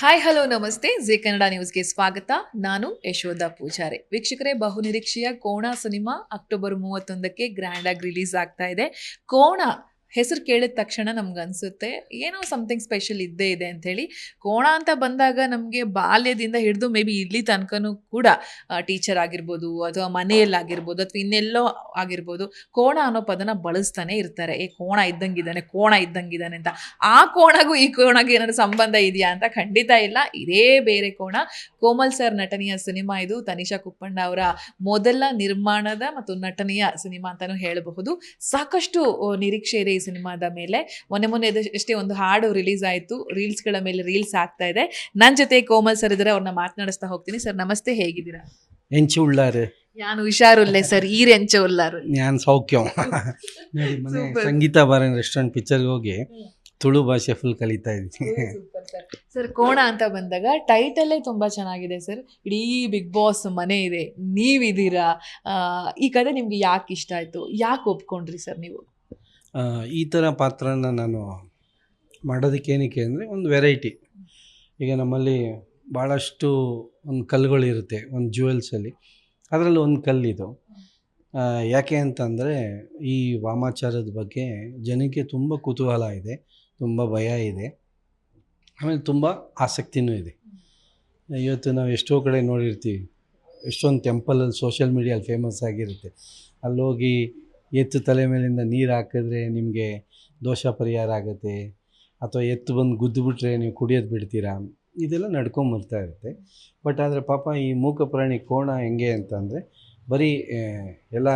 Hi hello ನಮಸ್ತೆ. G Kannada ನ್ಯೂಸ್ಗೆ ಸ್ವಾಗತ. ನಾನು ಯಶೋಧ ಪೂಜಾರಿ. ವೀಕ್ಷಕರೇ, ಬಹುನಿರೀಕ್ಷೆಯ ಕೋಣ ಸಿನಿಮಾ ಅಕ್ಟೋಬರ್ ಮೂವತ್ತೊಂದಕ್ಕೆ ಗ್ರ್ಯಾಂಡ್ ಆಗಿ ರಿಲೀಸ್ ಆಗ್ತಾ ಇದೆ. ಕೋಣ ಹೆಸರು ಕೇಳಿದ ತಕ್ಷಣ ನಮ್ಗೆ ಅನಿಸುತ್ತೆ, ಏನೋ ಸಮಥಿಂಗ್ ಸ್ಪೆಷಲ್ ಇದ್ದೇ ಇದೆ ಅಂಥೇಳಿ. ಕೋಣ ಅಂತ ಬಂದಾಗ ನಮಗೆ ಬಾಲ್ಯದಿಂದ ಹಿಡಿದು ಮೇ ಬಿ ಇಲ್ಲಿ ತನಕನೂ ಕೂಡ ಟೀಚರ್ ಆಗಿರ್ಬೋದು ಅಥವಾ ಮನೆಯಲ್ಲಾಗಿರ್ಬೋದು ಅಥವಾ ಇನ್ನೆಲ್ಲೋ ಆಗಿರ್ಬೋದು, ಕೋಣ ಅನ್ನೋ ಪದನ ಬಳಸ್ತಾನೆ ಇರ್ತಾರೆ. ಏ, ಕೋಣ ಇದ್ದಂಗಿದ್ದಾನೆ ಕೋಣ ಇದ್ದಂಗಿದ್ದಾನೆ ಅಂತ. ಆ ಕೋಣಗೂ ಈ ಕೋಣಗೂ ಏನಾದ್ರು ಸಂಬಂಧ ಇದೆಯಾ ಅಂತ ಖಂಡಿತ ಇಲ್ಲ. ಇದೇ ಬೇರೆ ಕೋಣ. ಕೋಮಲ್ ಸರ್ ನಟನೆಯ ಸಿನಿಮಾ ಇದು. ತನಿಷಾ ಕುಪ್ಪಣ್ಣ ಅವರ ಮೊದಲ ನಿರ್ಮಾಣದ ಮತ್ತು ನಟನೆಯ ಸಿನಿಮಾ ಅಂತಾನೂ ಹೇಳಬಹುದು. ಸಾಕಷ್ಟು ನಿರೀಕ್ಷೆ ಇದೆ ಸಿನಿಮಾದ ಮೇಲೆ. ಮೊನ್ನೆ ಮೊನ್ನೆ ಎಷ್ಟೇ ಒಂದು ಹಾಡು ರಿಲೀಸ್ ಆಯಿತು ರೀಲ್ಸ್ಗಳ ಮೇಲೆ ರೀಲ್ಸ್ ಆಗ್ತಾ ಇದೆ. ನನ್ನ ಜೊತೆ ಕೋಮಲ್ ಸರ್ ಇದ್ದಾರೆ ಅವ್ರನ್ನ ಮಾತನಾಡಿಸ್ತಾ ಹೋಗ್ತೀನಿ. ಸರ್ ನಮಸ್ತೆ ಹೇಗಿದ್ದೀರಾ? ಎಂಚು ಉಳ್ಳಾರೆ. ನಾನು ಹುಷಾರುಲ್ಲೇ ಸರ್ ಈ ರೆಂಚ ಉಳ್ಳಾರು. ನಾನು ಸೌಖ್ಯ. ಸಂಗೀತ ಬಾರನ್ ರೆಸ್ಟೋರೆಂಟ್ ಪಿಕ್ಚರ್ಗೆ ಹೋಗಿ ತುಳು ಭಾಷೆ ಫುಲ್ ಕಲಿತಾ ಇದ್ದೀನಿ. ಸರ್ ಕೋಣ ಅಂತ ಬಂದಾಗ ಟೈಟಲ್ಲೇ ತುಂಬ ಚೆನ್ನಾಗಿದೆ ಸರ್ ಇಡೀ ಬಿಗ್ ಬಾಸ್ ಮನೆ ಇದೆ. ನೀವಿದ್ದೀರಾ? ಈ ಕತೆ ನಿಮ್ಗೆ ಯಾಕೆ ಇಷ್ಟ ಆಯ್ತು? ಯಾಕೆ ಒಪ್ಕೊಂಡ್ರಿ ಸರ್ ನೀವು? ಈ ಥರ ಪಾತ್ರನ ನಾನು ಮಾಡೋದಕ್ಕೇನಕ್ಕೆ ಅಂದರೆ ಒಂದು ವೆರೈಟಿ ಈಗ ನಮ್ಮಲ್ಲಿ ಭಾಳಷ್ಟು ಒಂದು ಕಲ್ಲುಗಳಿರುತ್ತೆ ಒಂದು ಜ್ಯುವೆಲ್ಸಲ್ಲಿ ಅದರಲ್ಲಿ ಒಂದು ಕಲ್ಲಿದು. ಯಾಕೆ ಅಂತಂದರೆ ಈ ವಾಮಾಚಾರದ ಬಗ್ಗೆ ಜನಕ್ಕೆ ತುಂಬ ಕುತೂಹಲ ಇದೆ, ತುಂಬ ಭಯ ಇದೆ. ಆಮೇಲೆ ತುಂಬ ಆಸಕ್ತಿನೂ ಇದೆ. ಇವತ್ತು ನಾವು ಎಷ್ಟೋ ಕಡೆ ನೋಡಿರ್ತೀವಿ, ಎಷ್ಟೊಂದು ಟೆಂಪಲಲ್ಲಿ ಸೋಷಿಯಲ್ ಮೀಡಿಯಲ್ಲಿ ಫೇಮಸ್ ಆಗಿರುತ್ತೆ. ಅಲ್ಲೋಗಿ ಎತ್ತು ತಲೆ ಮೇಲಿಂದ ನೀರು ಹಾಕಿದ್ರೆ ನಿಮಗೆ ದೋಷ ಪರಿಹಾರ ಆಗುತ್ತೆ. ಅಥವಾ ಎತ್ತು ಬಂದು ಗುದ್ದುಬಿಟ್ರೆ ನೀವು ಕುಡಿಯೋದು ಬಿಡ್ತೀರಾ? ಇದೆಲ್ಲ ನಡ್ಕೊಂಬರ್ತಾ ಇರುತ್ತೆ. ಬಟ್ ಆದರೆ ಪಾಪ ಈ ಮೂಕ ಪ್ರಾಣಿ ಕೋಣ ಹೆಂಗೆ ಅಂತಂದರೆ ಬರೀ ಎಲ್ಲ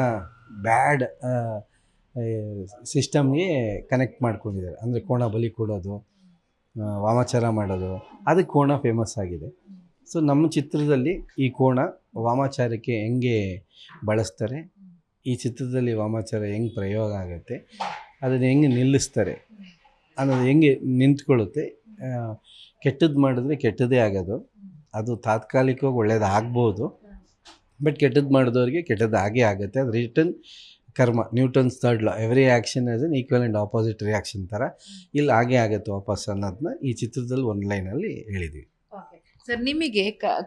ಬ್ಯಾಡ್ ಸಿಸ್ಟಮ್ಗೆ ಕನೆಕ್ಟ್ ಮಾಡ್ಕೊಂಡಿದ್ದಾರೆ. ಅಂದರೆ ಕೋಣ ಬಲಿ ಕೊಡೋದು ವಾಮಾಚಾರ ಮಾಡೋದು, ಅದಕ್ಕೆ ಕೋಣ ಫೇಮಸ್ ಆಗಿದೆ. ಸೊ ನಮ್ಮ ಚಿತ್ರದಲ್ಲಿ ಈ ಕೋಣ ವಾಮಾಚಾರಕ್ಕೆ ಹೆಂಗೆ ಬಳಸ್ತಾರೆ? ಈ ಚಿತ್ರದಲ್ಲಿ ವಾಮಾಚಾರ ಹೆಂಗೆ ಪ್ರಯೋಗ ಆಗುತ್ತೆ, ಅದನ್ನು ಹೆಂಗೆ ನಿಲ್ಲಿಸ್ತಾರೆ ಅನ್ನೋದು ಹೆಂಗೆ ನಿಂತ್ಕೊಳ್ಳುತ್ತೆ ಕೆಟ್ಟದ್ದು ಮಾಡಿದ್ರೆ ಕೆಟ್ಟದೇ ಆಗೋದು. ಅದು ತಾತ್ಕಾಲಿಕವಾಗಿ ಒಳ್ಳೇದು ಆಗ್ಬೋದು, ಬಟ್ ಕೆಟ್ಟದ್ದು ಮಾಡಿದವ್ರಿಗೆ ಕೆಟ್ಟದ್ದು ಆಗೇ ಆಗುತ್ತೆ. ಅದು ರಿಟರ್ನ್ ಕರ್ಮ, Newton's third law, every action as an equal and opposite reaction ಥರ. ಇಲ್ಲಿ ಹಾಗೆ ಆಗುತ್ತೆ ವಾಪಸ್ ಅನ್ನೋದನ್ನ ಈ ಚಿತ್ರದಲ್ಲಿ ಒಂದು ಲೈನಲ್ಲಿ ಹೇಳಿದ್ವಿ. ಸರ್ ನಿಮಗೆ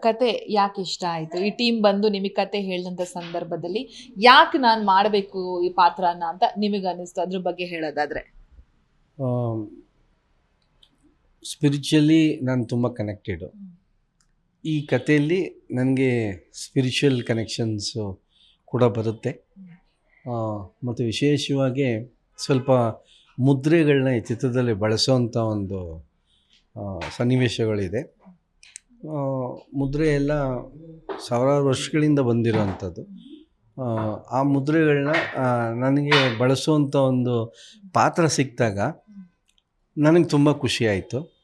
ಕತೆ ಯಾಕೆ ಇಷ್ಟ ಆಯಿತು? ಈ ಟೀಮ್ ಬಂದು ನಿಮಗೆ ಕತೆ ಹೇಳಿದಂಥ ಸಂದರ್ಭದಲ್ಲಿ ಯಾಕೆ ನಾನು ಮಾಡಬೇಕು ಈ ಪಾತ್ರನ ಅಂತ ನಿಮಗೆ ಅನ್ನಿಸ್ತು? ಅದ್ರ ಬಗ್ಗೆ ಹೇಳೋದಾದರೆ. ಸ್ಪಿರಿಚುವಲಿ ನಾನು ತುಂಬ ಕನೆಕ್ಟೆಡು ಈ ಕಥೆಯಲ್ಲಿ ನನಗೆ ಸ್ಪಿರಿಚುವಲ್ ಕನೆಕ್ಷನ್ಸು ಕೂಡ ಬರುತ್ತೆ. ಮತ್ತು ವಿಶೇಷವಾಗಿ ಸ್ವಲ್ಪ ಮುದ್ರೆಗಳನ್ನ ಈ ಚಿತ್ರದಲ್ಲಿ ಬಳಸೋವಂಥ ಒಂದು ಸನ್ನಿವೇಶಗಳಿದೆ. ಮುದ್ರೆ ಎಲ್ಲ ಸಾವಿರಾರು ವರ್ಷಗಳಿಂದ ಬಂದಿರೋವಂಥದ್ದು. ಆ, ಮುದ್ರೆಗಳನ್ನ ನನಗೆ ಬಳಸುವಂಥ ಒಂದು ಪಾತ್ರ ಸಿಕ್ಕಿದಾಗ ನನಗೆ ತುಂಬ ಖುಷಿಯಾಯಿತು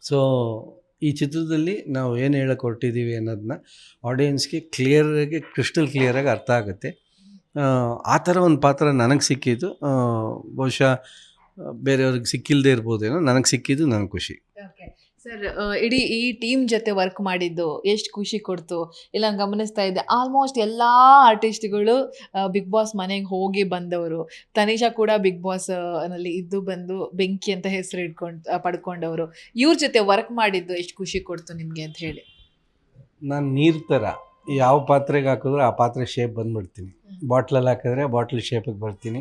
ಸೊ ಈ ಚಿತ್ರದಲ್ಲಿ ನಾವು ಏನು ಹೇಳಕ್ಕೆ ಹೊರಟಿದ್ದೀವಿ ಅನ್ನೋದನ್ನ ಆಡಿಯನ್ಸ್ಗೆ ಕ್ಲಿಯರಾಗಿ ಕ್ರಿಸ್ಟಲ್ ಕ್ಲಿಯರಾಗಿ ಅರ್ಥ ಆಗುತ್ತೆ. ಆ, ಥರ ಒಂದು ಪಾತ್ರ ನನಗೆ ಸಿಕ್ಕಿದ್ದು. ಬಹುಶಃ ಬೇರೆಯವ್ರಿಗೆ ಸಿಕ್ಕಿಲ್ಲದೆ ಇರ್ಬೋದೇನೋ ನನಗೆ ಸಿಕ್ಕಿದ್ದು ನನಗೆ ಖುಷಿ. ಸರ್ ಇಡೀ ಈ ಟೀಮ್ ಜೊತೆ ವರ್ಕ್ ಮಾಡಿದ್ದು ಎಷ್ಟು ಖುಷಿ ಕೊಡ್ತು. ಇಲ್ಲ ನಾನ್ ಗಮನಿಸ್ತಾ ಇದ್ದೆ. ಆಲ್ಮೋಸ್ಟ್ ಎಲ್ಲ ಆರ್ಟಿಸ್ಟ್ಗಳು ಬಿಗ್ ಬಾಸ್ ಮನೆಗೆ ಹೋಗಿ ಬಂದವರು. ತನಿಷಾ ಕೂಡ ಬಿಗ್ ಬಾಸ್ನಲ್ಲಿ ಇದ್ದು ಬಂದು ಬೆಂಕಿ ಅಂತ ಹೆಸರು ಇಟ್ಕೊಂಡು ಪಡ್ಕೊಂಡವರು. ಇವ್ರ ಜೊತೆ ವರ್ಕ್ ಮಾಡಿದ್ದು ಎಷ್ಟು ಖುಷಿ ಕೊಡ್ತು ನಿಮಗೆ ಅಂತ ಹೇಳಿ. ನಾನು ನೀರು ಥರ ಯಾವ ಪಾತ್ರೆಗೆ ಹಾಕಿದ್ರು ಆ ಪಾತ್ರೆ ಶೇಪ್ ಬಂದ್ಬಿಡ್ತೀನಿ. ಬಾಟ್ಲಲ್ಲಿ ಹಾಕಿದ್ರೆ ಬಾಟ್ಲ್ ಶೇಪಿಗೆ ಬರ್ತೀನಿ.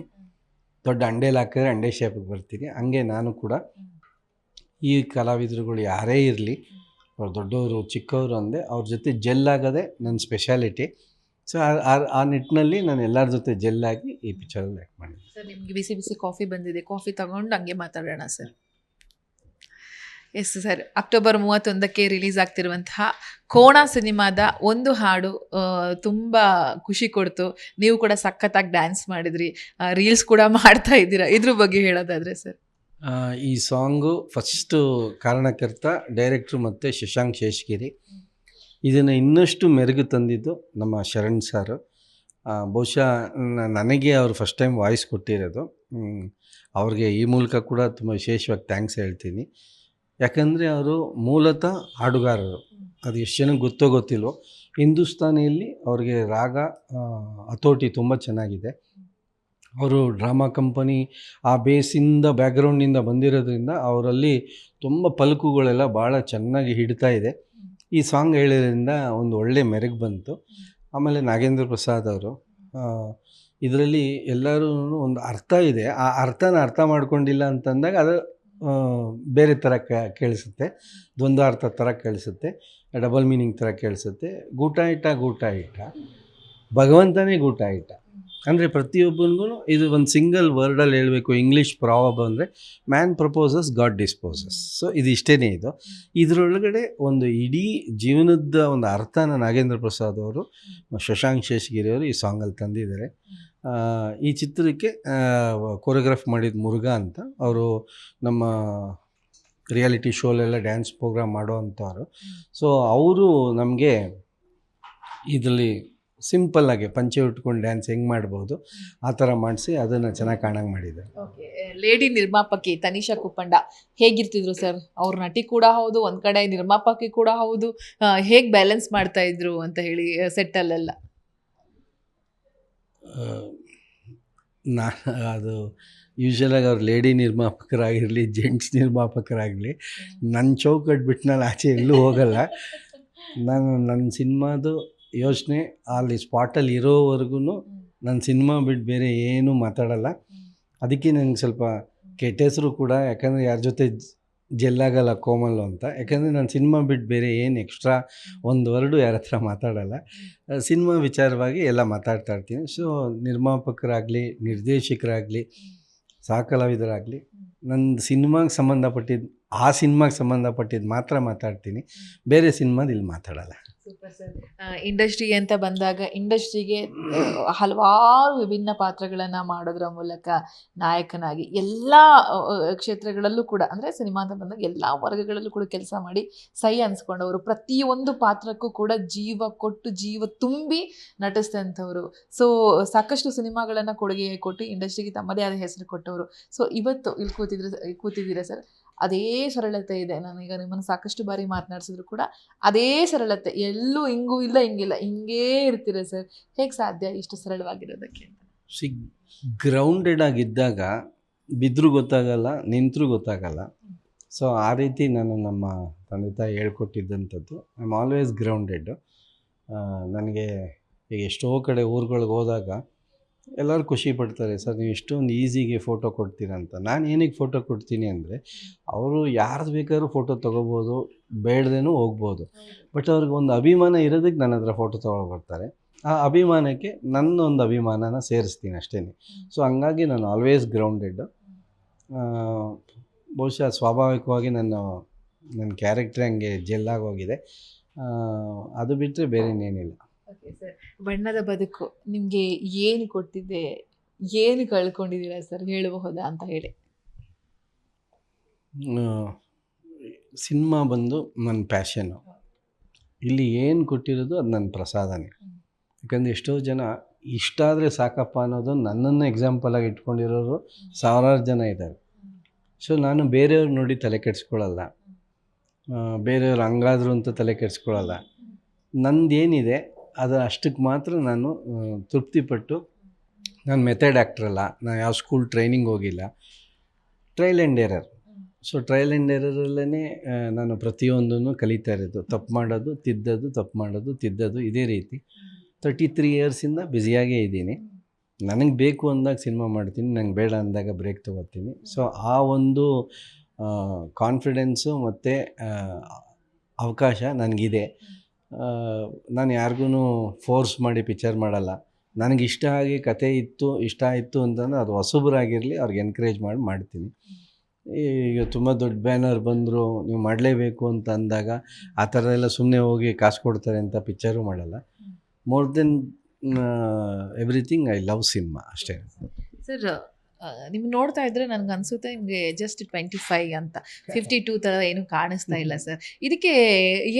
ದೊಡ್ಡ ಅಂಡೇಲಿ ಹಾಕಿದ್ರೆ ಅಂಡೆ ಶೇಪಿಗೆ ಬರ್ತೀನಿ. ಹಂಗೆ ನಾನು ಕೂಡ ಈ ಕಲಾವಿದರುಗಳು ಯಾರೇ ಇರಲಿ, ಅವ್ರು ದೊಡ್ಡವರು, ಚಿಕ್ಕವರು ಅಂದೆ ಅವ್ರ ಜೊತೆ ಜೆಲ್ ಆಗೋದೇ ನನ್ನ ಸ್ಪೆಷಾಲಿಟಿ ಸೊ ಆ ನಿಟ್ಟಿನಲ್ಲಿ ನಾನು ಎಲ್ಲರ ಜೊತೆ ಜೆಲ್ಲಾಗಿ ಈ ಪಿಕ್ಚರಲ್ಲಿ ಆ್ಯಕ್ಟ್ ಮಾಡಿದ್ದೆ. ಸರ್ ನಿಮಗೆ ಬಿಸಿ ಬಿಸಿ ಕಾಫಿ ಬಂದಿದೆ. ಕಾಫಿ ತಗೊಂಡು ಹಂಗೆ ಮಾತಾಡೋಣ ಸರ್ ಎಸ್ ಸರ್ ಅಕ್ಟೋಬರ್ ಮೂವತ್ತೊಂದಕ್ಕೆ ರಿಲೀಸ್ ಆಗ್ತಿರುವಂತಹ ಕೋಣ ಸಿನಿಮಾದ ಒಂದು ಹಾಡು ತುಂಬ ಖುಷಿ ಕೊಡ್ತು. ನೀವು ಕೂಡ ಸಖತ್ತಾಗಿ ಡ್ಯಾನ್ಸ್ ಮಾಡಿದ್ರಿ. ರೀಲ್ಸ್ ಕೂಡ ಮಾಡ್ತಾ ಇದ್ದೀರಾ. ಇದ್ರ ಬಗ್ಗೆ ಹೇಳೋದಾದರೆ ಸರ್ ಈ ಸಾಂಗು ಫಸ್ಟು ಕಾರಣಕರ್ತ ಡೈರೆಕ್ಟ್ರು ಮತ್ತು ಶಶಾಂಕ್ ಶೇಷಗಿರಿ. ಇದನ್ನು ಇನ್ನಷ್ಟು ಮೆರುಗು ತಂದಿದ್ದು ನಮ್ಮ ಶರಣ್ ಸಾರು. ಬಹುಶಃ ನನಗೆ ಅವರು ಫಸ್ಟ್ ಟೈಮ್ ವಾಯ್ಸ್ ಕೊಟ್ಟಿರೋದು. ಅವ್ರಿಗೆ ಈ ಮೂಲಕ ಕೂಡ ತುಂಬ ವಿಶೇಷವಾಗಿ ಥ್ಯಾಂಕ್ಸ್ ಹೇಳ್ತೀನಿ. ಯಾಕಂದರೆ ಅವರು ಮೂಲತಃ ಹಾಡುಗಾರರು. ಅದು ಎಷ್ಟು ಜನಕ್ಕೆ ಗೊತ್ತೋ ಗೊತ್ತಿಲ್ವೋ. ಹಿಂದೂಸ್ತಾನಿಯಲ್ಲಿ ಅವ್ರಿಗೆ ರಾಗ ಹತೋಟಿ ತುಂಬ ಚೆನ್ನಾಗಿದೆ. ಅವರು ಡ್ರಾಮಾ ಕಂಪನಿ ಆ ಬೇಸಿಂದ ಬ್ಯಾಕ್ಗ್ರೌಂಡಿಂದ ಬಂದಿರೋದ್ರಿಂದ ಅವರಲ್ಲಿ ತುಂಬ ಪಲಕುಗಳೆಲ್ಲ ಭಾಳ ಚೆನ್ನಾಗಿ ಹಿಡಿತಾ ಇದೆ. ಈ ಸಾಂಗ್ ಹೇಳೋದ್ರಿಂದ ಒಂದು ಒಳ್ಳೆ ಮೆರಗು ಬಂತು. ಆಮೇಲೆ ನಾಗೇಂದ್ರ ಪ್ರಸಾದ್ ಅವರು ಇದರಲ್ಲಿ ಎಲ್ಲರೂ ಒಂದು ಅರ್ಥ ಇದೆ. ಆ ಅರ್ಥನ ಅರ್ಥ ಮಾಡ್ಕೊಂಡಿಲ್ಲ ಅಂತಂದಾಗ ಅದು ಬೇರೆ ಥರ ಕೇಳಿಸುತ್ತೆ. ದ್ವಂದ್ವಾರ್ಥ ಥರ ಕೇಳಿಸುತ್ತೆ. ಡಬಲ್ ಮೀನಿಂಗ್ ಥರ ಕೇಳಿಸುತ್ತೆ. ಗೂಟ ಇಟ್ಟ ಗೂಟ ಇಟ್ಟ ಭಗವಂತನೇ ಗೂಟ ಇಟ್ಟ ಅಂದರೆ ಪ್ರತಿಯೊಬ್ಬನಿಗೂ ಇದು ಒಂದು ಸಿಂಗಲ್ ವರ್ಡಲ್ಲಿ ಹೇಳಬೇಕು ಇಂಗ್ಲೀಷ್ ಪ್ರಾವಬ್ ಅಂದರೆ man proposes God disposes so ಇದು ಇಷ್ಟೇ ಇದು. ಇದರೊಳಗಡೆ ಒಂದು ಇಡೀ ಜೀವನದ ಒಂದು ಅರ್ಥನ ನಾಗೇಂದ್ರ ಪ್ರಸಾದ್ ಅವರು, ಶಶಾಂಕ್ ಶೇಷಗಿರಿ ಅವರು ಈ ಸಾಂಗಲ್ಲಿ ತಂದಿದ್ದಾರೆ. ಈ ಚಿತ್ರಕ್ಕೆ ಕೊರಿಯೋಗ್ರಾಫ್ ಮಾಡಿದ ಮುರುಘಾ ಅಂತ. ಅವರು ನಮ್ಮ ರಿಯಾಲಿಟಿ ಶೋಲೆಲ್ಲ ಡ್ಯಾನ್ಸ್ ಪ್ರೋಗ್ರಾಮ್ ಮಾಡೋ ಅಂಥವ್ರು ಸೊ ಅವರು ನಮಗೆ ಇದರಲ್ಲಿ ಸಿಂಪಲ್ಲಾಗಿ ಪಂಚೆ ಉಟ್ಕೊಂಡು ಡ್ಯಾನ್ಸ್ ಹೆಂಗೆ ಮಾಡ್ಬೋದು ಆ ಥರ ಮಾಡಿಸಿ ಅದನ್ನು ಚೆನ್ನಾಗಿ ಕಾಣಂಗೆ ಓಕೆ ಲೇಡಿ ನಿರ್ಮಾಪಕಿ ತನಿಷಾ ಕುಪ್ಪಂಡ ಹೇಗಿರ್ತಿದ್ರು ಸರ್? ಅವ್ರ ನಟಿ ಕೂಡ ಹೌದು ಒಂದು ಕಡೆ ನಿರ್ಮಾಪಕಿ ಕೂಡ ಹೌದು ಹೇಗೆ ಬ್ಯಾಲೆನ್ಸ್ ಮಾಡ್ತಾ ಇದ್ರು ಅಂತ ಹೇಳಿ ಸೆಟ್ ಅಲ್ಲೆಲ್ಲ? ನಾ ಅದು ಯೂಶ್ವಲಾಗಿ ಅವ್ರು ಲೇಡಿ ನಿರ್ಮಾಪಕರಾಗಿರಲಿ ಜೆಂಟ್ಸ್ ನಿರ್ಮಾಪಕರಾಗಲಿ ನನ್ನ ಚೌಕಟ್ಟು ಬಿಟ್ಟು ನಾನು ಆಚೆ ಎಲ್ಲೂ ಹೋಗಲ್ಲ. ನಾನು ನನ್ನ ಸಿನಿಮಾದು ಯೋಚನೆ ಅಲ್ಲಿ ಸ್ಪಾಟಲ್ಲಿ ಇರೋವರೆಗೂ ನಾನು ಸಿನಿಮಾ ಬಿಟ್ಟು ಬೇರೆ ಏನೂ ಮಾತಾಡಲ್ಲ. ಅದಕ್ಕೆ ನನಗೆ ಸ್ವಲ್ಪ ಕೆಟ್ಟ ಹೆಸರು ಕೂಡ ಯಾಕಂದರೆ ಯಾರ ಜೊತೆ ಜೆಲ್ಲಾಗಲ್ಲ ಕೋಮಲ್ಲು ಅಂತ. ಯಾಕಂದರೆ ನಾನು ಸಿನಿಮಾ ಬಿಟ್ಟು ಬೇರೆ ಏನು ಎಕ್ಸ್ಟ್ರಾ ಒಂದು ವರ್ಡು ಯಾರ ಹತ್ರ ಮಾತಾಡಲ್ಲ. ಸಿನಿಮಾ ವಿಚಾರವಾಗಿ ಎಲ್ಲ ಮಾತಾಡ್ತಾ ಇರ್ತೀನಿ. ಸೊ ನಿರ್ಮಾಪಕರಾಗಲಿ ನಿರ್ದೇಶಕರಾಗಲಿ ಸಹ ಕಲಾವಿದರಾಗಲಿ ನನ್ನ ಸಿನಿಮಾಗೆ ಸಂಬಂಧಪಟ್ಟಿದ್ದು ಆ ಸಿನಿಮಾಗೆ ಸಂಬಂಧಪಟ್ಟಿದ್ದು ಮಾತ್ರ ಮಾತಾಡ್ತೀನಿ. ಬೇರೆ ಸಿನಿಮಾದ ಇಲ್ಲಿ ಮಾತಾಡಲ್ಲ. ಇಂಡಸ್ಟ್ರಿ ಅಂತ ಬಂದಾಗ ಇಂಡಸ್ಟ್ರಿಗೆ ಹಲವಾರು ವಿಭಿನ್ನ ಪಾತ್ರಗಳನ್ನು ಮಾಡೋದ್ರ ಮೂಲಕ ನಾಯಕನಾಗಿ ಎಲ್ಲ ಕ್ಷೇತ್ರಗಳಲ್ಲೂ ಕೂಡ, ಅಂದ್ರೆ ಸಿನಿಮಾ ಅಂತ ಬಂದಾಗ ಎಲ್ಲ ವರ್ಗಗಳಲ್ಲೂ ಕೂಡ ಕೆಲಸ ಮಾಡಿ ಸೈ ಅನ್ಸ್ಕೊಂಡವರು. ಪ್ರತಿಯೊಂದು ಪಾತ್ರಕ್ಕೂ ಕೂಡ ಜೀವ ಕೊಟ್ಟು ಜೀವ ತುಂಬಿ ನಟಿಸಿದಂಥವ್ರು. ಸೊ ಸಾಕಷ್ಟು ಸಿನಿಮಾಗಳನ್ನ ಕೊಡುಗೆ ಕೊಟ್ಟು ಇಂಡಸ್ಟ್ರಿಗೆ ತಮ್ಮದೇ ಆದ ಹೆಸರು ಕೊಟ್ಟವರು. ಸೊ ಇವತ್ತು ಇಲ್ಲಿ ಕೂತಿದ್ರೆ, ಕೂತಿದ್ದೀರಾ ಸರ್ ಅದೇ ಸರಳತೆ ಇದೆ. ನನಗೆ ನಿಮ್ಮನ್ನು ಸಾಕಷ್ಟು ಬಾರಿ ಮಾತನಾಡಿಸಿದ್ರು ಕೂಡ ಅದೇ ಸರಳತೆ. ಎಲ್ಲೂ ಹಿಂಗೂ ಇಲ್ಲ ಹಿಂಗಿಲ್ಲ ಹಿಂಗೇ ಇರ್ತೀರ ಸರ್. ಹೇಗೆ ಸಾಧ್ಯ ಇಷ್ಟು ಸರಳವಾಗಿರೋದಕ್ಕೆ ಅಂತ? ಸಿ, ಗ್ರೌಂಡೆಡ್ ಆಗಿದ್ದಾಗ ಬಿದ್ದರೂ ಗೊತ್ತಾಗಲ್ಲ, ನಿಂತರೂ ಗೊತ್ತಾಗಲ್ಲ. ಸೊ, ಆ ರೀತಿ ನಾನು ನಮ್ಮ ತಂದೆ ತಾಯಿ ಹೇಳ್ಕೊಟ್ಟಿದ್ದಂಥದ್ದು. ಐ ಆಮ್ ಆಲ್ವೇಸ್ ಗ್ರೌಂಡೆಡ್ ನನಗೆ ಈಗ ಎಷ್ಟೋ ಕಡೆ ಊರುಗಳಿಗೆ ಹೋದಾಗ ಎಲ್ಲರೂ ಖುಷಿ ಪಡ್ತಾರೆ ಸರ್ ನೀವು ಇಷ್ಟೊಂದು ಈಸಿಗೆ ಫೋಟೋ ಕೊಡ್ತೀರಾ ಅಂತ. ನಾನು ಏನಕ್ಕೆ ಫೋಟೋ ಕೊಡ್ತೀನಿ ಅಂದರೆ ಅವರು ಯಾರ್ದು ಬೇಕಾದ್ರೂ ಫೋಟೋ ತೊಗೋಬೋದು ಬೇಡದೇನೂ ಹೋಗ್ಬೋದು. ಬಟ್ ಅವ್ರಿಗೆ ಒಂದು ಅಭಿಮಾನ ಇರೋದಕ್ಕೆ ನನ್ನ ಹತ್ರ ಫೋಟೋ ತೊಗೊಳ್ ಬರ್ತಾರೆ. ಆ ಅಭಿಮಾನಕ್ಕೆ ನನ್ನ ಒಂದು ಅಭಿಮಾನನ ಸೇರಿಸ್ತೀನಿ ಅಷ್ಟೇ ಸೊ ಹಂಗಾಗಿ ನಾನು ಆಲ್ವೇಸ್ ಗ್ರೌಂಡೆಡ್ ಬಹುಶಃ ಸ್ವಾಭಾವಿಕವಾಗಿ ನನ್ನ ನನ್ನ ಕ್ಯಾರೆಕ್ಟ್ರ್ ಹಂಗೆ ಜೆಲ್ಲಾಗಿ ಹೋಗಿದೆ ಆ, ಅದು ಬಿಟ್ಟರೆ ಬೇರೆ ಇನ್ನೇನಿಲ್ಲ ಓಕೆ ಸರ್ ಬಣ್ಣದ ಬದುಕು ನಿಮಗೆ ಏನು ಕೊಟ್ಟಿದೆ ಏನು ಕಳ್ಕೊಂಡಿದ್ದೀರಾ ಸರ್ ಹೇಳಬಹುದಾ ಅಂತ ಹೇಳಿ. ಸಿನಿಮಾ ಬಂದು ನನ್ನ ಪ್ಯಾಷನ್ನು ಇಲ್ಲಿ ಏನು ಕೊಟ್ಟಿರೋದು ಅದು ನನ್ನ ಪ್ರಸಾದನೇ. ಯಾಕಂದರೆ ಎಷ್ಟೋ ಜನ ಇಷ್ಟ ಆದರೆ ಸಾಕಪ್ಪ ಅನ್ನೋದು ನನ್ನನ್ನು ಎಕ್ಸಾಂಪಲಾಗಿ ಇಟ್ಕೊಂಡಿರೋರು ಸಾವಿರಾರು ಜನ ಇದ್ದಾರೆ. ಸೊ ನಾನು ಬೇರೆಯವ್ರು ನೋಡಿ ತಲೆ ಕೆಡಿಸ್ಕೊಳ್ಳಲ್ಲ ಬೇರೆಯವ್ರು ಹಂಗಾದ್ರು ಅಂತ ತಲೆ ಕೆಡಿಸ್ಕೊಳ್ಳಲ್ಲ ನಂದೇನಿದೆ ಅದು ಅಷ್ಟಕ್ಕೆ ಮಾತ್ರ ನಾನು ತೃಪ್ತಿಪಟ್ಟು ನಾನು ಮೆಥಡ್ ಆ್ಯಕ್ಟ್ರಲ್ಲ ನಾನು ಯಾವ ಸ್ಕೂಲ್ ಟ್ರೈನಿಂಗ್ ಹೋಗಿಲ್ಲ. Trial and error so trial and ಎರರಲ್ಲೇ ನಾನು ಪ್ರತಿಯೊಂದನ್ನು ಕಲಿತಾ ಇರೋದು. ತಪ್ಪು ಮಾಡೋದು ತಿದ್ದದು ತಪ್ಪು ಮಾಡೋದು ತಿದ್ದದು ಇದೇ ರೀತಿ. ತರ್ಟಿ ತ್ರೀ ಇಯರ್ಸಿಂದ ಬ್ಯುಸಿಯಾಗೇ ಇದ್ದೀನಿ. ನನಗೆ ಬೇಕು ಅಂದಾಗ ಸಿನಿಮಾ ಮಾಡ್ತೀನಿ, ನಂಗೆ ಬೇಡ ಅಂದಾಗ ಬ್ರೇಕ್ ತೊಗೋತೀನಿ. ಸೊ ಆ ಒಂದು ಕಾನ್ಫಿಡೆನ್ಸು ಮತ್ತು ಅವಕಾಶ ನನಗಿದೆ. ನಾನು ಯಾರಿಗೂ ಫೋರ್ಸ್ ಮಾಡಿ ಪಿಕ್ಚರ್ ಮಾಡಲ್ಲ. ನನಗೆ ಇಷ್ಟ ಆಗಿ ಕತೆ ಇತ್ತು ಇಷ್ಟ ಇತ್ತು ಅಂತಂದರೆ ಅದು ಹೊಸಬರಾಗಿರಲಿ ಅವ್ರಿಗೆ ಎನ್ಕರೇಜ್ ಮಾಡಿ ಮಾಡ್ತೀನಿ. ಈಗ ತುಂಬ ದೊಡ್ಡ ಬ್ಯಾನರ್ ಬಂದರು ನೀವು ಮಾಡಲೇಬೇಕು ಅಂತ ಅಂದಾಗ ಆ ಥರ ಎಲ್ಲ ಸುಮ್ಮನೆ ಹೋಗಿ ಕಾಸು ಕೊಡ್ತಾರೆ ಅಂತ ಪಿಕ್ಚರು ಮಾಡಲ್ಲ. More than everything I love cinema ಅಷ್ಟೇ. ಸರ್ ನಿಮ್ಗೆ ನೋಡ್ತಾ ಇದ್ರೆ ನನಗೆ ಅನ್ಸುತ್ತೆ ನಿಮಗೆ ಜಸ್ಟ್ ಟ್ವೆಂಟಿ ಫೈವ್ ಅಂತ. ಫಿಫ್ಟಿ ಟೂ ಥರ ಏನು ಕಾಣಿಸ್ತಾ ಇಲ್ಲ ಸರ್. ಇದಕ್ಕೆ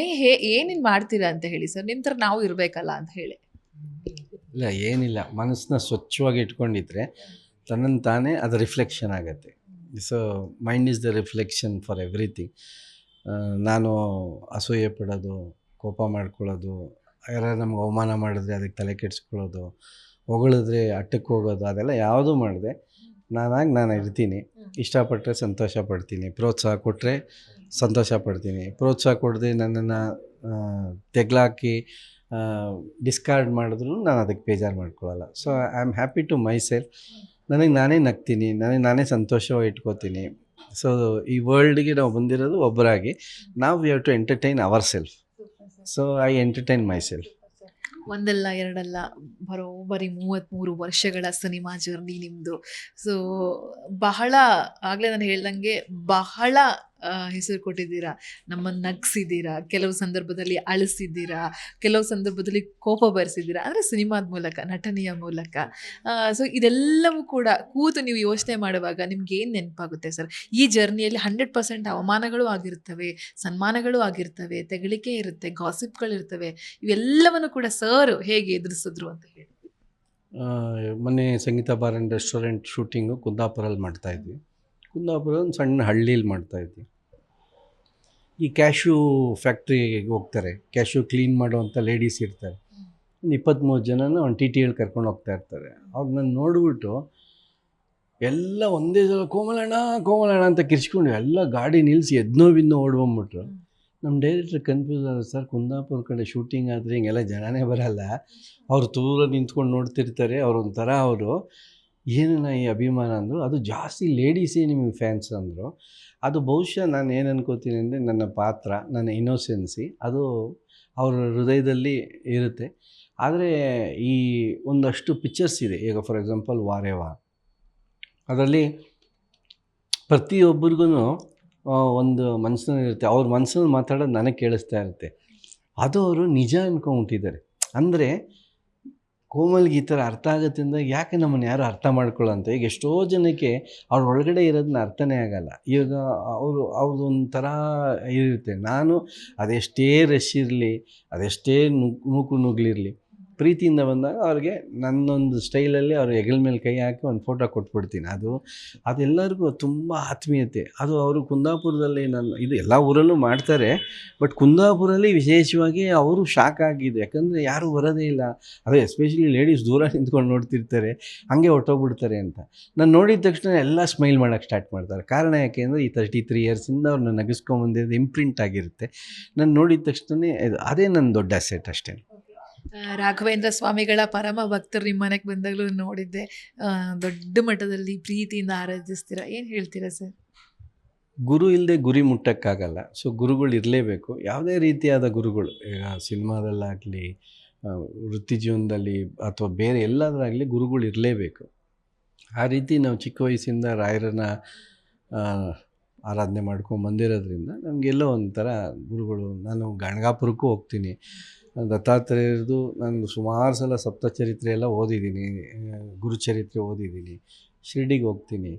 ಏ ಹೇ ಏನೇನು ಮಾಡ್ತೀರಾ ಅಂತ ಹೇಳಿ ಸರ್. ನಿಮ್ಮ ಥರ ನಾವು ಇರಬೇಕಲ್ಲ ಅಂತ ಹೇಳಿ. ಇಲ್ಲ ಏನಿಲ್ಲ. ಮನಸ್ಸನ್ನ ಸ್ವಚ್ಛವಾಗಿ ಇಟ್ಕೊಂಡಿದ್ರೆ ತನ್ನನ್ನು ತಾನೇ ಅದು ರಿಫ್ಲೆಕ್ಷನ್ ಆಗುತ್ತೆ. So mind is the reflection for everything ನಾನು ಅಸೂಯೆ ಪಡೋದು ಕೋಪ ಮಾಡ್ಕೊಳ್ಳೋದು ಯಾರು ನಮ್ಗೆ ಅವಮಾನ ಮಾಡಿದ್ರೆ ಅದಕ್ಕೆ ತಲೆ ಕೆಡಿಸ್ಕೊಳ್ಳೋದು ಹೊಗಳಿದ್ರೆ ಅಟ್ಟಕ್ಕೆ ಹೋಗೋದು ಅದೆಲ್ಲ ಯಾವುದೂ ಮಾಡಿದೆ. ನಾನಾಗಿ ನಾನು ಇರ್ತೀನಿ. ಇಷ್ಟಪಟ್ಟರೆ ಸಂತೋಷ ಪಡ್ತೀನಿ. ಪ್ರೋತ್ಸಾಹ ಕೊಟ್ಟರೆ ಸಂತೋಷ ಪಡ್ತೀನಿ. ಪ್ರೋತ್ಸಾಹ ಕೊಡದೆ ನನ್ನನ್ನು ತೆಗ್ಲಾಕಿ ಡಿಸ್ಕಾರ್ಡ್ ಮಾಡಿದ್ರು ನಾನು ಅದಕ್ಕೆ ಬೇಜಾರು ಮಾಡ್ಕೊಳ್ಳಲ್ಲ so I am happy to myself ನನಗೆ ನಾನೇ ನಗ್ತೀನಿ. ನನಗೆ ನಾನೇ ಸಂತೋಷವಾಗಿ ಇಟ್ಕೋತೀನಿ. ಸೊ ಈ ವರ್ಲ್ಡ್ಗೆ ನಾವು ಬಂದಿರೋದು ಒಬ್ಬರಾಗಿ ನಾವು we have to entertain ourself so I entertain myself ಒಂದಲ್ಲ ಎರಡಲ್ಲ ಬರೋಬ್ಬರಿ ಮೂವತ್ತ್ಮೂರು ವರ್ಷಗಳ ಸಿನಿಮಾ ಜರ್ನಿ ನಿಮ್ಮದು ಸೊ ಬಹಳ ಆಗಲೇ ನಾನು ಹೇಳ್ದಂಗೆ ಬಹಳ ಹೆಸರು ಕೊಟ್ಟಿದ್ದೀರಾ? ನಮ್ಮನ್ನು ನಗ್ಸಿದ್ದೀರಾ? ಕೆಲವು ಸಂದರ್ಭದಲ್ಲಿ ಅಳಿಸಿದ್ದೀರಾ? ಕೆಲವು ಸಂದರ್ಭದಲ್ಲಿ ಕೋಪ ಬರೆಸಿದ್ದೀರಾ? ಅಂದರೆ ಸಿನಿಮಾದ ಮೂಲಕ, ನಟನೆಯ ಮೂಲಕ. ಸೊ ಇದೆಲ್ಲವೂ ಕೂಡ ಕೂತು ನೀವು ಯೋಚನೆ ಮಾಡುವಾಗ ನಿಮ್ಗೆ ಏನು ನೆನಪಾಗುತ್ತೆ ಸರ್? ಈ ಜರ್ನಿಯಲ್ಲಿ ಹಂಡ್ರೆಡ್ ಪರ್ಸೆಂಟ್ ಅವಮಾನಗಳು ಆಗಿರ್ತವೆ, ಸನ್ಮಾನಗಳು ಆಗಿರ್ತವೆ, ತೆಗಳಿಕೆ ಇರುತ್ತೆ ಗಾಸಿಪ್ಗಳಿರ್ತವೆ ಇವೆಲ್ಲವನ್ನು ಕೂಡ ಸರ್ ಹೇಗೆ ಎದುರಿಸಿದ್ರು ಅಂತ ಹೇಳಿ. ಮೊನ್ನೆ Sangeetha bar and restaurant shooting ಕುಂದಾಪುರಲ್ಲಿ ಮಾಡ್ತಾಯಿದ್ವಿ ಕುಂದಾಪುರ ಒಂದು ಸಣ್ಣ ಹಳ್ಳೀಲಿ ಮಾಡ್ತಾಯಿದ್ವಿ ಈ ಕ್ಯಾಶ್ಯೂ ಫ್ಯಾಕ್ಟ್ರಿಗೆ ಹೋಗ್ತಾರೆ. ಕ್ಯಾಶು ಕ್ಲೀನ್ ಮಾಡುವಂಥ ಲೇಡೀಸ್ ಇರ್ತಾರೆ. ಒಂದು ಇಪ್ಪತ್ತ್ಮೂರು ಒಂದು ಟಿ ಟಿ ಟಿಯಲ್ಲಿ ಕರ್ಕೊಂಡು ಹೋಗ್ತಾ ಇರ್ತಾರೆ. ಅವ್ರನ್ನ ನೋಡಿಬಿಟ್ಟು ಎಲ್ಲ ಒಂದೇ ಸಲ ಕೋಮಲಣ್ಣ ಕೋಮಲಣ್ಣ ಅಂತ ಕಿರ್ಚ್ಕೊಂಡು ಎಲ್ಲ ಗಾಡಿ ನಿಲ್ಲಿಸಿ ಎದ್ನೋ ಬಿದ್ನೋ ಓಡ್ಬಂದ್ಬಿಟ್ರು. ನಮ್ಮ ಡೈರೆಕ್ಟ್ರ್ ಕನ್ಫ್ಯೂಸ್ ಆದ ಸರ್, ಕುಂದಾಪುರ ಕಡೆ ಶೂಟಿಂಗ್ ಆದರೆ ಹಿಂಗೆಲ್ಲ ಜನನೇ ಬರಲ್ಲ. ಅವ್ರು ದೂರ ನಿಂತ್ಕೊಂಡು ನೋಡ್ತಿರ್ತಾರೆ. ಅವ್ರೊಂಥರ ಅವರು. ಏನನ್ನ ಈ ಅಭಿಮಾನ ಅಂದರು. ಅದು ಜಾಸ್ತಿ ಲೇಡೀಸೇ ನಿಮಗೆ ಫ್ಯಾನ್ಸ್ ಅಂದರು. ಅದು ಬಹುಶಃ ನಾನು ಏನು ಅನ್ಕೋತೀನಿ ಅಂದರೆ ನನ್ನ ಪಾತ್ರ, ನನ್ನ ಇನ್ನೋಸೆನ್ಸಿ ಅದು ಅವರ ಹೃದಯದಲ್ಲಿ ಇರುತ್ತೆ. ಆದರೆ ಈ ಒಂದಷ್ಟು ಪಿಕ್ಚರ್ಸ್ ಇದೆ. ಈಗ ಫಾರ್ ಎಕ್ಸಾಂಪಲ್ ವಾರೇವಾ ಅದರಲ್ಲಿ ಪ್ರತಿಯೊಬ್ಬರಿಗೂ ಒಂದು ಮನಸ್ಸಿನಲ್ಲಿ ಇರುತ್ತೆ. ಅವ್ರ ಮನಸ್ಸಲ್ಲಿ ಮಾತಾಡೋದು ನನಗೆ ಕೇಳಿಸ್ತಾ ಇರುತ್ತೆ. ಅದು ಅವರು ನಿಜ ಅನ್ಕೊಂಬಿಟ್ಟಿದ್ದಾರೆ ಅಂದರೆ ಕೋಮಲ್ಗೆ ಈ ಥರ ಅರ್ಥ ಆಗುತ್ತೆ ಅಂದಾಗ ಯಾಕೆ ನಮ್ಮನ್ನು ಯಾರು ಅರ್ಥ ಮಾಡ್ಕೊಳ್ಳೋಂತ? ಈಗ ಎಷ್ಟೋ ಜನಕ್ಕೆ ಅವ್ರ ಒಳಗಡೆ ಇರೋದನ್ನ ಅರ್ಥನೇ ಆಗಲ್ಲ. ಇವಾಗ ಅವರು ಅವ್ರದ್ದು ಒಂಥರ ಇರುತ್ತೆ. ನಾನು ಅದೆಷ್ಟೇ ರಶ್ ಇರಲಿ, ಅದೆಷ್ಟೇ ನೂಕು ನುಗ್ಲಿರಲಿ ಪ್ರೀತಿಯಿಂದ ಬಂದಾಗ ಅವ್ರಿಗೆ ನನ್ನೊಂದು ಸ್ಟೈಲಲ್ಲಿ ಅವ್ರ ಹೆಗಲ ಮೇಲೆ ಕೈ ಹಾಕಿ ಒಂದು ಫೋಟೋ ಕೊಟ್ಬಿಡ್ತೀನಿ. ಅದು ಅದೆಲ್ಲರಿಗೂ ತುಂಬ ಆತ್ಮೀಯತೆ. ಅದು ಅವರು ಕುಂದಾಪುರದಲ್ಲಿ ನನ್ನ, ಇದು ಎಲ್ಲ ಊರಲ್ಲೂ ಮಾಡ್ತಾರೆ. ಬಟ್ ಕುಂದಾಪುರಲ್ಲಿ ವಿಶೇಷವಾಗಿ ಅವರು ಶಾಕ್ ಆಗಿದೆ ಯಾಕಂದರೆ ಯಾರೂ ಬರೋದೇ ಇಲ್ಲ. ಅದೇ ಎಸ್ಪೆಷಲಿ ಲೇಡೀಸ್ ದೂರ ನಿಂತ್ಕೊಂಡು ನೋಡ್ತಿರ್ತಾರೆ. ಹಂಗೆ ಹೊಟ್ಟೋಗ್ಬಿಡ್ತಾರೆ ಅಂತ. ನಾನು ನೋಡಿದ ತಕ್ಷಣ ಎಲ್ಲ ಸ್ಮೈಲ್ ಮಾಡೋಕ್ಕೆ ಸ್ಟಾರ್ಟ್ ಮಾಡ್ತಾರೆ. ಕಾರಣ ಯಾಕೆ ಅಂದರೆ ಈ ತರ್ಟಿ ತ್ರೀ ಇಯರ್ಸಿಂದ ಅವ್ರನ್ನ ನಗಿಸ್ಕೊಂಬಂದಿರೋದು ಇಂಪ್ರಿಂಟ್ ಆಗಿರುತ್ತೆ. ನಾನು ನೋಡಿದ ತಕ್ಷಣ ಅದೇ ನನ್ನ ದೊಡ್ಡ ಅಸೆಟ್ ಅಷ್ಟೇ. ರಾಘವೇಂದ್ರ ಸ್ವಾಮಿಗಳ ಪರಮ ಭಕ್ತರು ನಿಮ್ಮ ಮನೆಗೆ ಬಂದಾಗಲೂ ನೋಡಿದ್ದೆ. ದೊಡ್ಡ ಮಟ್ಟದಲ್ಲಿ ಪ್ರೀತಿಯಿಂದ ಆರಾಧಿಸ್ತೀರಾ? ಏನು ಹೇಳ್ತೀರಾ ಸರ್? ಗುರು ಇಲ್ಲದೆ ಗುರಿ ಮುಟ್ಟಕ್ಕಾಗಲ್ಲ. ಸೊ ಗುರುಗಳು ಇರಲೇಬೇಕು. ಯಾವುದೇ ರೀತಿಯಾದ ಗುರುಗಳು, ಈಗ ಸಿನಿಮಾದಲ್ಲಾಗಲಿ ವೃತ್ತಿ ಜೀವನದಲ್ಲಿ ಅಥವಾ ಬೇರೆ ಎಲ್ಲದರಾಗಲಿ ಗುರುಗಳು ಇರಲೇಬೇಕು. ಆ ರೀತಿ ನಾವು ಚಿಕ್ಕ ವಯಸ್ಸಿಂದ ರಾಯರನ್ನ ಆರಾಧನೆ ಮಾಡ್ಕೊಂಡು ಬಂದಿರೋದ್ರಿಂದ ನಮಗೆಲ್ಲೋ ಒಂಥರ ಗುರುಗಳು, ನಾನು ಗಣಗಾಪುರಕ್ಕೂ ಹೋಗ್ತೀನಿ. ದತ್ತಾತ್ರೇಯರದು ನಾನು ಸುಮಾರು ಸಲ ಸಪ್ತಚರಿತ್ರೆ ಎಲ್ಲ ಓದಿದ್ದೀನಿ ಗುರುಚರಿತ್ರೆ ಓದಿದ್ದೀನಿ ಶಿರ್ಡಿಗೆ ಹೋಗ್ತೀನಿ.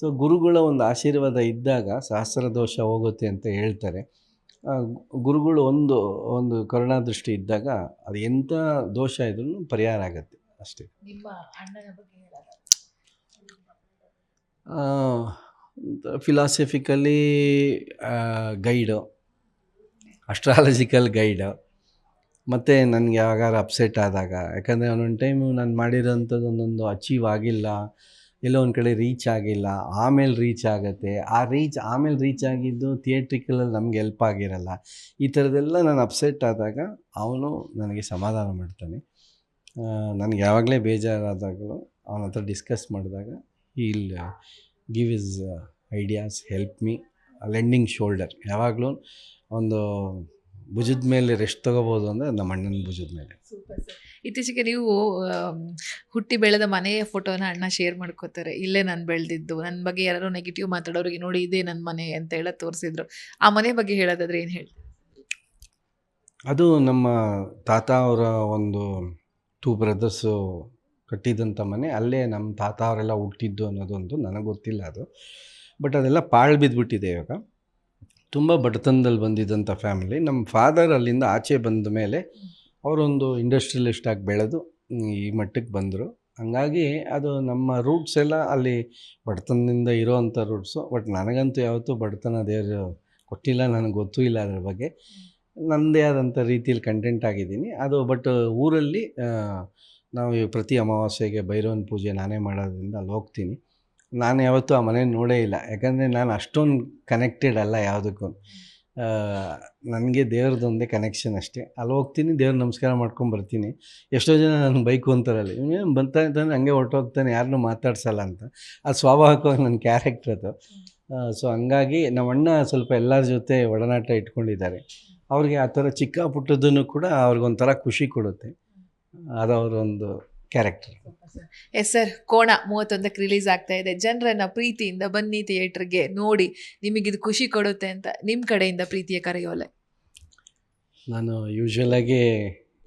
ಸೊ ಗುರುಗಳ ಒಂದು ಆಶೀರ್ವಾದ ಇದ್ದಾಗ ಸಹಸ್ರ ದೋಷ ಹೋಗುತ್ತೆ ಅಂತ ಹೇಳ್ತಾರೆ. ಗುರುಗಳು ಒಂದು ಒಂದು ಕರುಣಾದೃಷ್ಟಿ ಇದ್ದಾಗ ಅದು ಎಂಥ ದೋಷ ಇದ್ರೂ ಪರಿಹಾರ ಆಗುತ್ತೆ ಅಷ್ಟೇ. ಫಿಲಾಸಫಿಕಲಿ ಗೈಡು ಅಸ್ಟ್ರಾಲಜಿಕಲ್ ಗೈಡು ಮತ್ತು ನನಗೆ ಯಾವಾಗಾರ ಅಪ್ಸೆಟ್ ಆದಾಗ. ಯಾಕಂದರೆ ಒಂದೊಂದು ಟೈಮು ನಾನು ಮಾಡಿರೋಂಥದ್ದು ಒಂದೊಂದು ಅಚೀವ್ ಆಗಿಲ್ಲ. ಎಲ್ಲೋ ಒಂದು ಕಡೆ ರೀಚ್ ಆಗಿಲ್ಲ. ಆಮೇಲೆ ರೀಚ್ ಆಗುತ್ತೆ. ಆ ರೀಚ್ ಆಮೇಲೆ ರೀಚ್ ಆಗಿದ್ದು ಥಿಯೇಟ್ರಿಕಲಲ್ಲಿ ನಮ್ಗೆ ಹೆಲ್ಪ್ ಆಗಿರಲ್ಲ. ಈ ಥರದ್ದೆಲ್ಲ ನಾನು ಅಪ್ಸೆಟ್ ಆದಾಗ ಅವನು ನನಗೆ ಸಮಾಧಾನ ಮಾಡ್ತಾನೆ. ನನಗೆ ಯಾವಾಗಲೇ ಬೇಜಾರಾದಾಗಲೂ ಅವನ ಹತ್ರ ಡಿಸ್ಕಸ್ ಮಾಡಿದಾಗ he'll give us ideas help me lending shoulder ಯಾವಾಗಲೂ ಒಂದು ಭುಜದ ಮೇಲೆ ರೆಸ್ಟ್ ತಗೋಬೋದು ಅಂದರೆ ನಮ್ಮ ಅಣ್ಣನ ಭುಜದ ಮೇಲೆ. ಇತ್ತೀಚೆಗೆ ನೀವು ಹುಟ್ಟಿ ಬೆಳೆದ ಮನೆಯ ಫೋಟೋನ ಅಣ್ಣ ಶೇರ್ ಮಾಡ್ಕೋತಾರೆ. ಇಲ್ಲೇ ನಾನು ಬೆಳೆದಿದ್ದು. ನನ್ನ ಬಗ್ಗೆ ಯಾರು ನೆಗೆಟಿವ್ ಮಾತಾಡೋರಿಗೆ ನೋಡಿ ಇದೇ ನನ್ನ ಮನೆ ಅಂತ ಹೇಳ ತೋರಿಸಿದ್ರು. ಆ ಮನೆ ಬಗ್ಗೆ ಹೇಳೋದಾದ್ರೆ ಏನು ಹೇಳಿ? ಅದು ನಮ್ಮ ತಾತ ಅವರ ಒಂದು ಟೂ ಬ್ರದರ್ಸು ಕಟ್ಟಿದಂಥ ಮನೆ. ಅಲ್ಲೇ ನಮ್ಮ ತಾತ ಅವರೆಲ್ಲ ಹುಟ್ಟಿದ್ದು ಅನ್ನೋದೊಂದು ನನಗೆ ಗೊತ್ತಿಲ್ಲ ಅದು. ಬಟ್ ಅದೆಲ್ಲ ಪಾಳು ಬಿದ್ದುಬಿಟ್ಟಿದೆ ಇವಾಗ. ತುಂಬ ಬಡತನದಲ್ಲಿ ಬಂದಿದ್ದಂಥ ಫ್ಯಾಮಿಲಿ ನಮ್ಮ ಫಾದರ್ ಅಲ್ಲಿಂದ ಆಚೆ ಬಂದ ಮೇಲೆ ಅವರೊಂದು ಇಂಡಸ್ಟ್ರಿಯಲಿಸ್ಟಾಗಿ ಬೆಳೆದು ಈ ಮಟ್ಟಕ್ಕೆ ಬಂದರು. ಹಂಗಾಗಿ ಅದು ನಮ್ಮ ರೂಟ್ಸ್ ಎಲ್ಲ ಅಲ್ಲಿ ಬಡತನದಿಂದ ಇರೋವಂಥ ರೂಟ್ಸು ಬಟ್ ನನಗಂತೂ ಯಾವತ್ತೂ ಬಡತನ ದೇವರು ಕೊಟ್ಟಿಲ್ಲ, ನನಗೆ ಗೊತ್ತೂ ಇಲ್ಲ ಅದ್ರ ಬಗ್ಗೆ. ನನ್ನದೇ ಆದಂಥ ರೀತಿಯಲ್ಲಿ ಕಂಟೆಂಟ್ ಆಗಿದ್ದೀನಿ. ಅದು ಬಟ್ ಊರಲ್ಲಿ ನಾವು ಪ್ರತಿ ಅಮಾವಾಸ್ಯೆಗೆ ಭೈರವನ ಪೂಜೆ ನಾನೇ ಮಾಡೋದ್ರಿಂದ ಅಲ್ಲಿ ಹೋಗ್ತೀನಿ. ನಾನು ಯಾವತ್ತೂ ಆ ಮನೆ ನೋಡೇ ಇಲ್ಲ. ಯಾಕಂದರೆ ನಾನು ಅಷ್ಟೊಂದು ಕನೆಕ್ಟೆಡ್ ಅಲ್ಲ ಯಾವುದಕ್ಕೂ. ನನಗೆ ದೇವ್ರದ್ದೊಂದೇ ಕನೆಕ್ಷನ್ ಅಷ್ಟೇ. ಅಲ್ಲಿ ಹೋಗ್ತೀನಿ, ದೇವ್ರ ನಮಸ್ಕಾರ ಮಾಡ್ಕೊಂಡು ಬರ್ತೀನಿ. ಎಷ್ಟೋ ಜನ ನನ್ನ ಬೈಕು ಅಂತಾರಲ್ಲ ಇವನೇನು ಬಂತಾನೆ ಅಂತಂದರೆ ಹಂಗೆ ಹೊರ್ಟೋಗ್ತಾನೆ ಯಾರನ್ನೂ ಮಾತಾಡ್ಸಲ್ಲ ಅಂತ. ಅದು ಸ್ವಾಭಾವಿಕವಾಗಿ ನನ್ನ ಕ್ಯಾರೆಕ್ಟರ್ ಅದು. ಸೊ ಹಂಗಾಗಿ ನಮ್ಮ ಅಣ್ಣ ಸ್ವಲ್ಪ ಎಲ್ಲರ ಜೊತೆ ಒಡನಾಟ ಇಟ್ಕೊಂಡಿದ್ದಾರೆ. ಅವ್ರಿಗೆ ಆ ಥರ ಚಿಕ್ಕ ಪುಟ್ಟದನ್ನು ಕೂಡ ಅವ್ರಿಗೊಂಥರ ಖುಷಿ ಕೊಡುತ್ತೆ. ಅದು ಅವರೊಂದು ಕ್ಯಾರೆಕ್ಟರ್ ಎಸ್ ಸರ್ ಕೋಣ ಮೂವತ್ತೊಂದಕ್ಕೆ ರಿಲೀಸ್ ಆಗ್ತಾ ಇದೆ. ಜನರನ್ನ ಪ್ರೀತಿಯಿಂದ ಬನ್ನಿ ಥಿಯೇಟರ್ಗೆ ನೋಡಿ ನಿಮಗಿದು ಖುಷಿ ಕೊಡುತ್ತೆ ಅಂತ ನಿಮ್ಮ ಕಡೆಯಿಂದ ಪ್ರೀತಿಯ ಕರೆಯೋಲೆ. ನಾನು ಯೂಶ್ವಲಾಗಿ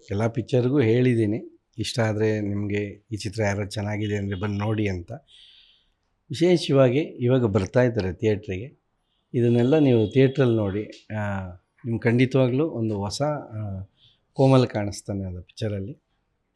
ಎಲ್ಲ ಪಿಕ್ಚರ್ಗೂ ಹೇಳಿದ್ದೀನಿ. ಇಷ್ಟ ಆದರೆ ನಿಮಗೆ ಈ ಚಿತ್ರ ಯಾರೋ ಚೆನ್ನಾಗಿದೆ ಅಂದರೆ ಬಂದು ನೋಡಿ ಅಂತ. ವಿಶೇಷವಾಗಿ ಇವಾಗ ಬರ್ತಾ ಇದ್ದಾರೆ ಥಿಯೇಟ್ರಿಗೆ. ಇದನ್ನೆಲ್ಲ ನೀವು ಥಿಯೇಟ್ರಲ್ಲಿ ನೋಡಿ ನಿಮ್ಗೆ ಖಂಡಿತವಾಗ್ಲೂ ಒಂದು ಹೊಸ ಕೋಮಲ್ ಕಾಣಿಸ್ತಾನೆ ಅದು ಪಿಕ್ಚರಲ್ಲಿ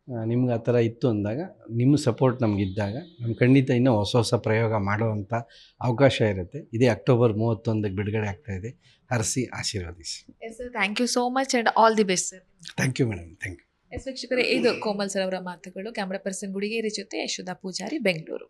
ನಿಮ್ಗೆ ಆ ಥರ ಇತ್ತು ಅಂದಾಗ ನಿಮ್ಮ ಸಪೋರ್ಟ್ ನಮಗಿದ್ದಾಗ ನಮ್ಮ ಖಂಡಿತ ಇನ್ನೂ ಹೊಸ ಹೊಸ ಪ್ರಯೋಗ ಮಾಡುವಂಥ ಅವಕಾಶ ಇರುತ್ತೆ. ಇದೇ ಅಕ್ಟೋಬರ್ ಮೂವತ್ತೊಂದಕ್ಕೆ ಬಿಡುಗಡೆ ಇದೆ. ಹರಸಿ ಆಶೀರ್ವದಿಸಿ. Yes sir thank you so much and all the best sir thank you madam thank you yes ವೀಕ್ಷಕರೇ ಇದು ಕೋಮಲ್ ಸರ್ ಅವರ ಮಾತುಗಳು. ಕ್ಯಾಮ್ರಾ ಪರ್ಸನ್ ಗುಡಿಗೇರಿ ಜೊತೆ ಯಶೋಧ ಪೂಜಾರಿ ಬೆಂಗಳೂರು.